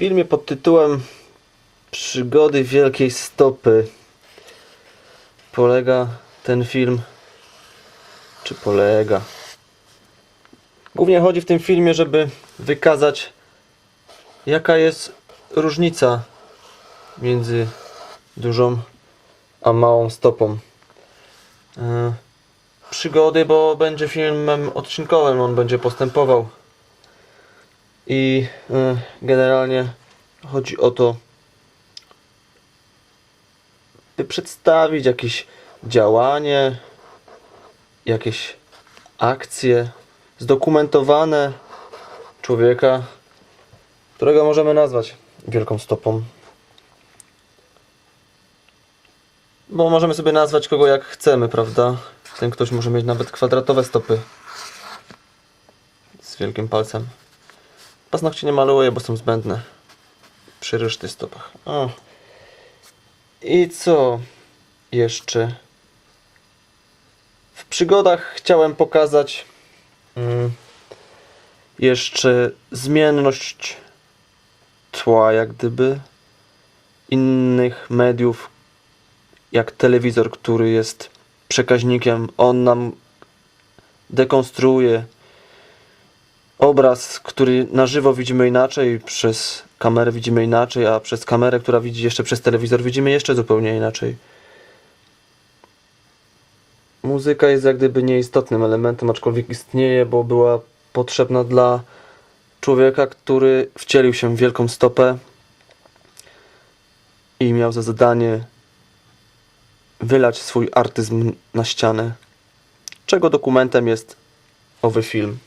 filmie pod tytułem Przygody Wielkiej Stopy polega ten film, czy polega? Głównie chodzi w tym filmie, żeby wykazać jaka jest różnica między dużą a małą stopą. E, Przygody, bo będzie filmem odcinkowym, on będzie postępował. I y, generalnie chodzi o to, by przedstawić jakieś działanie, jakieś akcje zdokumentowane człowieka, którego możemy nazwać wielką stopą. Bo możemy sobie nazwać kogo jak chcemy, prawda? Ten ktoś może mieć nawet kwadratowe stopy z wielkim palcem. Paznokcie nie maluję, bo są zbędne. Przy reszty stopach. O. I co jeszcze? W przygodach chciałem pokazać mm, jeszcze zmienność tła, jak gdyby innych mediów, jak telewizor, który jest przekaźnikiem. On nam dekonstruuje obraz, który na żywo widzimy inaczej, przez kamerę widzimy inaczej, a przez kamerę, która widzi jeszcze przez telewizor, widzimy jeszcze zupełnie inaczej. Muzyka jest jak gdyby nieistotnym elementem, aczkolwiek istnieje, bo była potrzebna dla człowieka, który wcielił się w wielką stopę i miał za zadanie wylać swój artyzm na ścianę, czego dokumentem jest owy film.